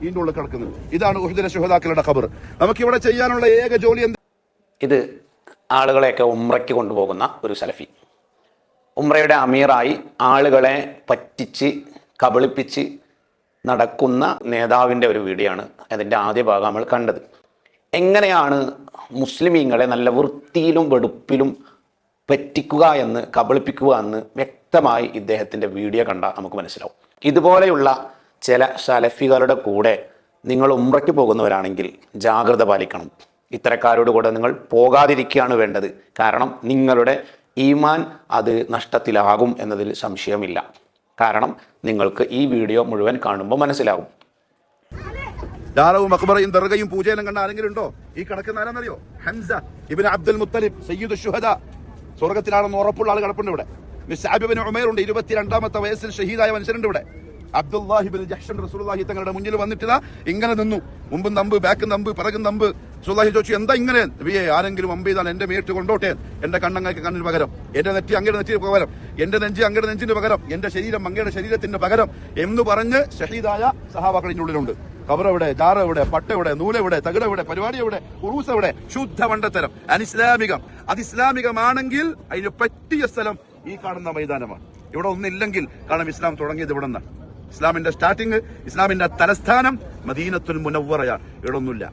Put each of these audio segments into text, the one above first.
ഇതിന്റെ ഉള്ളിൽ കിടക്കുന്നത്. ഇതാണ് ഉഹദിലെ ശുഹദാക്കളുടെ ഖബർ. നമുക്ക് ഇവിടെ ചെയ്യാനുള്ള ഏക ജോലി എന്ത്? ഇത് ആളുകളെയൊക്കെ ഉമ്രയ്ക്ക് കൊണ്ടുപോകുന്ന ഒരു സലഫി. ഉമ്രയുടെ അമീറായി ആളുകളെ പറ്റിച്ച് കബളിപ്പിച്ച് നടക്കുന്ന നേതാവിന്റെ ഒരു വീഡിയോ ആണ് അതിന്റെ ആദ്യ ഭാഗം നമ്മൾ കണ്ടത്. എങ്ങനെയാണ് മുസ്ലിമീങ്ങളെ നല്ല വൃത്തിയിലും വെടുപ്പിലും പറ്റിക്കുക എന്ന് കബളിപ്പിക്കുക എന്ന് വ്യക്തമായി ഇദ്ദേഹത്തിന്റെ വീഡിയോ കണ്ടാൽ നമുക്ക് മനസ്സിലാവും. ഇതുപോലെയുള്ള ചില സലഫികളുടെ കൂടെ നിങ്ങൾ ഉമ്രയ്ക്ക് പോകുന്നവരാണെങ്കിൽ ജാഗ്രത പാലിക്കണം. ഇത്തരക്കാരോട് കൂടെ നിങ്ങൾ പോകാതിരിക്കുകയാണ് വേണ്ടത്. കാരണം നിങ്ങളുടെ ഈമാൻ അത് നഷ്ടത്തിലാകും എന്നതിൽ സംശയമില്ല. കാരണം നിങ്ങൾക്ക് ഈ വീഡിയോ മുഴുവൻ കാണുമ്പോൾ മനസ്സിലാകും ദാറവും അക്ബറയും ദർഗയും പൂജയിലും കണ്ട ആരെങ്കിലും ഉണ്ടോ? ഈ കിടക്കുന്ന ആരാന്നറിയോ? ഹംസ ഇബിൻ അബ്ദുൽ മുത്തലിബ് സയ്യിദ് ഷുഹദ സ്വർഗത്തിലാണെന്ന് ഉറപ്പുള്ള ആൾ കിടപ്പുണ്ട് ഇവിടെ. ഉമേർ ഉണ്ട് ഇരുപത്തിരണ്ടാമത്തെ വയസ്സിൽ ഷഹീദായ മനുഷ്യരുണ്ട് ഇവിടെ. അബ്ദുല്ലാഹിബിൻ ജഹ്ഷൻ റസൂലുള്ളാഹി തങ്ങളുടെ മുന്നിൽ വന്നിട്ട് ഇങ്ങനെ നിന്നു. മുമ്പും നമ്പ് ബാക്കും നമ്പ് പിറകും നമ്പ് റസൂലുള്ളാഹി ചോദിച്ചു എന്താ ഇങ്ങനെ? നബിയെ ആരെങ്കിലും അമ്പ് ചെയ്താൽ എന്റെ മേട്ട് കൊണ്ടോട്ടെ. എന്റെ കണ്ണങ്ങൾക്ക് കണ്ണിന് പകരം. എന്റെ നെറ്റി അങ്ങയുടെ നെറ്റിന് പകരം. എന്റെ നെഞ്ചി അങ്ങയുടെ നെഞ്ചിന് പകരം. എന്റെ ശരീരം അങ്ങയുടെ ശരീരത്തിന്റെ പകരം. എന്ന് പറഞ്ഞ് ഷഹീദായ സഹാബാക്കളിന്റെ ഉള്ളിലുണ്ട്. കബറവിടെ ജാറ എവിടെ പട്ട എവിടെ നൂൽ എവിടെ പരിപാടി എവിടെ ഉറൂസ് എവിടെ ശുദ്ധ വണ്ടത്തരം അനിസ്ലാമികം. അതിസ്ലാമികമാണെങ്കിൽ അതിന് പറ്റിയ സ്ഥലം ഈ കാണുന്ന മൈതാനമാണ്. ഇവിടെ ഒന്നില്ലെങ്കിൽ കാരണം ഇസ്ലാം തുടങ്ങിയത് ഇവിടെ നിന്നാണ്. ഇസ്ലാമിന്റെ സ്റ്റാർട്ടിങ് ഇസ്ലാമിന്റെ തലസ്ഥാനം മദീനത്തുൽ മുനവറയ ഇടൊന്നുമില്ല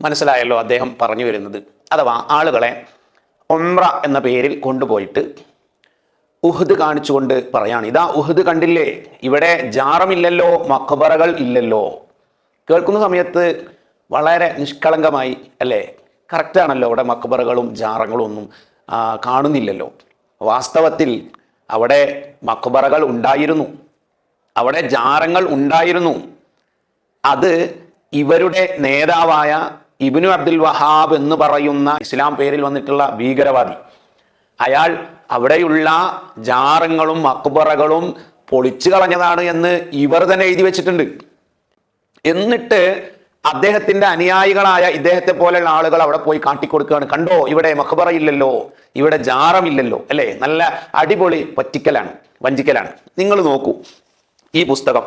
മനസ്സിലായല്ലോ അദ്ദേഹം പറഞ്ഞു വരുന്നത്. അഥവാ ആളുകളെ ഒമ്ര എന്ന പേരിൽ കൊണ്ടുപോയിട്ട് ഉഹദ് കാണിച്ചുകൊണ്ട് പറയാണ്. ഇതാ ഉഹദ് കണ്ടില്ലേ? ഇവിടെ ജാറമില്ലല്ലോ മഖബറകൾ ഇല്ലല്ലോ. കേൾക്കുന്ന സമയത്ത് വളരെ നിഷ്കളങ്കമായി അല്ലേ? കറക്റ്റാണല്ലോ അവിടെ മക്ബറകളും ജാറങ്ങളും ഒന്നും കാണുന്നില്ലല്ലോ. വാസ്തവത്തിൽ അവിടെ മക്ബറകൾ ഉണ്ടായിരുന്നു. അവിടെ ജാറങ്ങൾ ഉണ്ടായിരുന്നു. അത് ഇവരുടെ നേതാവായ ഇബിനു അബ്ദുൽ വഹാബ് എന്ന് പറയുന്ന ഇസ്ലാം പേരിൽ വന്നിട്ടുള്ള ഭീകരവാദി. അയാൾ അവിടെയുള്ള ജാറങ്ങളും അക്ബറകളും പൊളിച്ചു കളഞ്ഞതാണ് എന്ന് ഇവർ തന്നെ എഴുതി വെച്ചിട്ടുണ്ട്. എന്നിട്ട് അദ്ദേഹത്തിന്റെ അനുയായികളായ ഇദ്ദേഹത്തെ പോലെയുള്ള ആളുകൾ അവിടെ പോയി കാട്ടിക്കൊടുക്കുകയാണ്. കണ്ടോ ഇവിടെ മഖബറ ഇല്ലല്ലോ ഇവിടെ ജാറമില്ലല്ലോ അല്ലേ? നല്ല അടിപൊളി പറ്റിക്കലാണ് വഞ്ചിക്കലാണ്. നിങ്ങൾ നോക്കൂ ഈ പുസ്തകം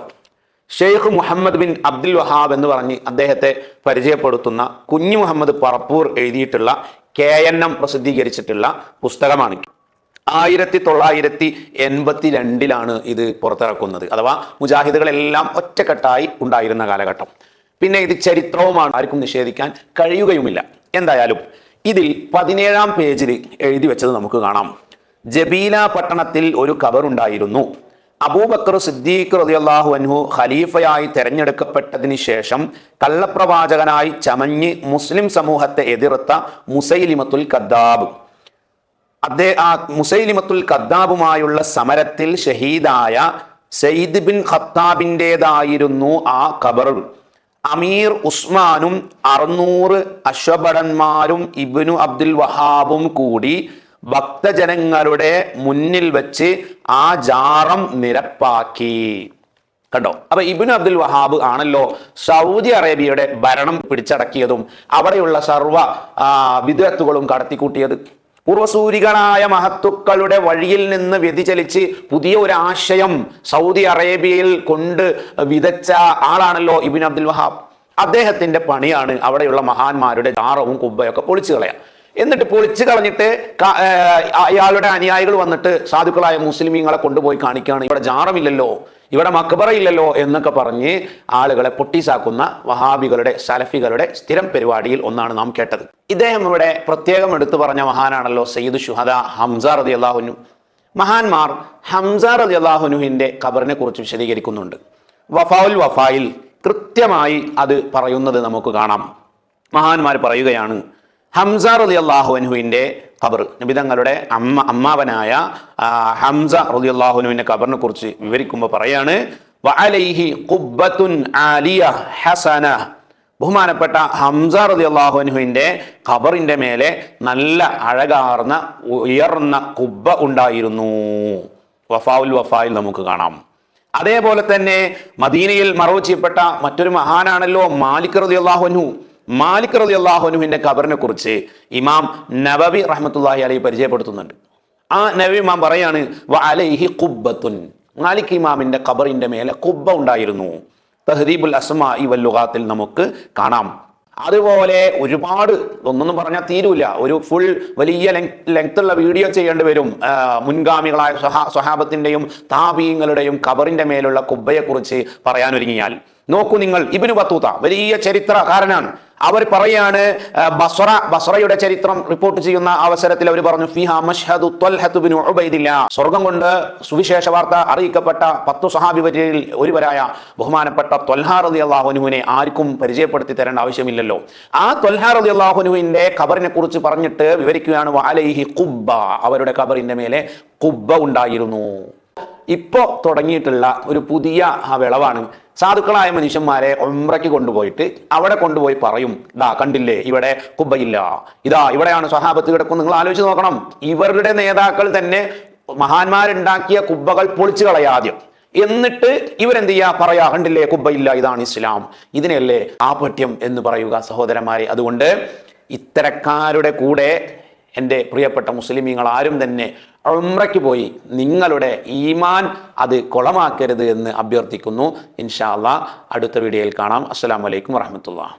Sheikh Muhammad bin Abdul Wahab എന്ന് പറഞ്ഞ് അദ്ദേഹത്തെ പരിചയപ്പെടുത്തുന്ന കുഞ്ഞു മുഹമ്മദ് പറപ്പൂർ എഴുതിയിട്ടുള്ള കെ എൻ എം പ്രസിദ്ധീകരിച്ചിട്ടുള്ള പുസ്തകമാണ് ആയിരത്തി തൊള്ളായിരത്തി എൺപത്തി രണ്ടിലാണ് ഇത് പുറത്തിറക്കുന്നത്. അഥവാ മുജാഹിദുകളെല്ലാം ഒറ്റക്കെട്ടായി ഉണ്ടായിരുന്ന കാലഘട്ടം. പിന്നെ ഇത് ചരിത്രവുമാണ്. ആർക്കും നിഷേധിക്കാൻ കഴിയുകയുമില്ല. എന്തായാലും ഇതിൽ പതിനേഴാം പേജിൽ എഴുതി വെച്ചത് നമുക്ക് കാണാം. ജബീല പട്ടണത്തിൽ ഒരു കബർ ഉണ്ടായിരുന്നു അബൂബക്കർ സിദ്ദീഖ് റളിയല്ലാഹു അൻഹു ഖലീഫയായി തെരഞ്ഞെടുക്കപ്പെട്ടതിന് ശേഷം കള്ളപ്രവാചകനായി ചമഞ്ഞ് മുസ്ലിം സമൂഹത്തെ എതിർത്ത മുസൈലിമത്തുൽ കദ്ദാബ് അദ്ദേഹം ആ മുസൈലിമത്തുൽ കദ്ദാബുമായുള്ള സമരത്തിൽ ഷഹീദായ സയ്യിദ് ബിൻ ഖത്താബിന്റെതായിരുന്നു ആ ഖബർ അമീർ ഉസ്മാനും അറുന്നൂറ് അശ്വഭടന്മാരും ഇബ്നു അബ്ദുൽ വഹാബും കൂടി ഭക്തജനങ്ങളുടെ മുന്നിൽ വെച്ച് ആ ജാറം നിരപ്പാക്കി. കണ്ടോ? അപ്പൊ ഇബിൻ അബ്ദുൽ വഹാബ് ആണല്ലോ സൗദി അറേബ്യയുടെ ഭരണം പിടിച്ചടക്കിയതും അവിടെയുള്ള സർവ വിദഗ്ധകളും കടത്തിക്കൂട്ടിയത്. പൂർവസൂരികളായ മഹത്തുക്കളുടെ വഴിയിൽ നിന്ന് വ്യതിചലിച്ച് പുതിയ ഒരു ആശയം സൗദി അറേബ്യയിൽ കൊണ്ട് വിതച്ച ആളാണല്ലോ ഇബിൻ അബ്ദുൽ വഹാബ്. അദ്ദേഹത്തിന്റെ പണിയാണ് അവിടെയുള്ള മഹാന്മാരുടെ ജാറവും കുബ്ബയൊക്കെ പൊളിച്ചു കളയാം എന്നിട്ട് പൊളിച്ചു കളഞ്ഞിട്ട് അയാളുടെ അനുയായികൾ വന്നിട്ട് സാധുക്കളായ മുസ്ലിമീങ്ങളെ കൊണ്ടുപോയി കാണിക്കുകയാണ്. ഇവിടെ ജാറമില്ലല്ലോ ഇവിടെ മക്ബറ ഇല്ലല്ലോ എന്നൊക്കെ പറഞ്ഞ് ആളുകളെ പൊട്ടിസാക്കുന്ന വഹാബികളുടെ സലഫികളുടെ സ്ഥിരം പരിപാടിയിൽ ഒന്നാണ് നാം കേട്ടത്. ഇദ്ദേഹം ഇവിടെ പ്രത്യേകം എടുത്തു പറഞ്ഞ മഹാനാണല്ലോ സയ്യിദ് ഷുഹദ ഹംസ റതി അള്ളാഹുനു മഹാന്മാർ ഹംസ റതി അള്ളാഹുനുഹിന്റെ ഖബറിനെ കുറിച്ച് വിശദീകരിക്കുന്നുണ്ട്. വഫാഉൽ വഫായിൽ കൃത്യമായി അത് പറയുന്നത് നമുക്ക് കാണാം. മഹാന്മാർ പറയുകയാണ് ഹംസ റലി അള്ളാഹുവിന്റെ ഖബർ. നബിതങ്ങളുടെ അമ്മ അമ്മാവനായ ഹംസ റലി അള്ളാഹുനുവിന്റെ ഖബറിനെ കുറിച്ച് വിവരിക്കുമ്പോൾ പറയാണ് ഹസന. ബഹുമാനപ്പെട്ട ഹംസ റലി അള്ളാഹുനുവിന്റെ ഖബറിന്റെ മേലെ നല്ല അഴകാർന്ന ഉയർന്ന കുബ്ബ ഉണ്ടായിരുന്നു. വഫാവുൽ വഫായിൽ നമുക്ക് കാണാം. അതേപോലെ തന്നെ മദീനയിൽ മറവ് ചെയ്യപ്പെട്ട മറ്റൊരു മഹാനാണല്ലോ മാലിക് റതി അള്ളാഹുനു മാലിക് റലി അള്ളാഹുനുവിന്റെ ഖബറിനെ കുറിച്ച് ഇമാം നബവി റഹ്മത്തുല്ലാഹി അലൈഹി പരിചയപ്പെടുത്തുന്നുണ്ട്. ആ നബി ഇമാം പറയാണ് "വ അലൈഹി മാലിക് ഇമാമിന്റെ ഖബറിന്റെ മേലെ കുബ്ബ ഉണ്ടായിരുന്നു. തഹദീബുൽ അസ്മാ ഈ വല്ലുഖാത്തിൽ നമുക്ക് കാണാം. അതുപോലെ ഒരുപാട് ഒന്നൊന്നും പറഞ്ഞാൽ തീരൂല. ഒരു ഫുൾ വലിയ ലെങ്ത് ഉള്ള വീഡിയോ ചെയ്യേണ്ടി വരും. മുൻഗാമികളായ സഹാ സ്വഹാബത്തിന്റെയും താപീയങ്ങളുടെയും കബറിന്റെ മേലുള്ള കുബ്ബയെക്കുറിച്ച് പറയാനൊരുങ്ങിയാൽ. നോക്കൂ നിങ്ങൾ ഇബിനു ബത്തൂത്ത വലിയ ചരിത്രകാരനാണ്. അവർ പറയാണ് ബസറ ബസ്ര ബസ്രയുടെ ചരിത്രം റിപ്പോർട്ട് ചെയ്യുന്ന അവസരത്തിൽ അവർ പറഞ്ഞു മഷ്ഹദു ഉബൈദില്ല. സ്വർഗം കൊണ്ട് സുവിശേഷ വാർത്ത അറിയിക്കപ്പെട്ട പത്തു സഹാബിവരിൽ ഒരുവരായ ബഹുമാനപ്പെട്ട ത്വൽഹാർ അലി അള്ളാഹുനുവിനെ ആർക്കും പരിചയപ്പെടുത്തി തരേണ്ട ആവശ്യമില്ലല്ലോ. ആ ത്വൽഹാർ അലി അള്ളാഹുനുവിന്റെ ഖബറിനെ കുറിച്ച് പറഞ്ഞിട്ട് വിവരിക്കുകയാണ് വാലൈഹി കുബ്ബ അവരുടെ ഖബറിന്റെ മേലെ കുബ്ബ ഉണ്ടായിരുന്നു. ഇപ്പോ തുടങ്ങിയിട്ടുള്ള ഒരു പുതിയ ആ വിളവാണ്. സാധുക്കളായ മനുഷ്യന്മാരെ ഒമ്പ്രയ്ക്ക് കൊണ്ടുപോയിട്ട് അവിടെ കൊണ്ടുപോയി പറയും ഇതാ കണ്ടില്ലേ ഇവിടെ കുബയില്ല ഇതാ ഇവിടെയാണ് സ്വഹാബത്ത് കിടക്കും നിങ്ങൾ ആലോചിച്ച് നോക്കണം. ഇവരുടെ നേതാക്കൾ തന്നെ മഹാന്മാരുണ്ടാക്കിയ കുബ്ബകൾ പൊളിച്ചു കളയാദ്യം എന്നിട്ട് ഇവരെന്ത് ചെയ്യുക പറയാ കണ്ടില്ലേ കുബ്ബയില്ല ഇതാണ് ഇസ്ലാം. ഇതിനെയല്ലേ ആപഠ്യം എന്ന് പറയുക സഹോദരന്മാരെ. അതുകൊണ്ട് ഇത്തരക്കാരുടെ കൂടെ എന്റെ പ്രിയപ്പെട്ട മുസ്ലിമീങ്ങൾ ആരും തന്നെ ഉംറയ്ക്ക് പോയി നിങ്ങളുടെ ഈമാൻ അത് കുളമാക്കരുത് എന്ന് അഭ്യർത്ഥിക്കുന്നു. ഇൻഷാ അടുത്ത വീഡിയോയിൽ കാണാം. അസ്സാം വലൈക്കും വറഹമത്തുള്ള.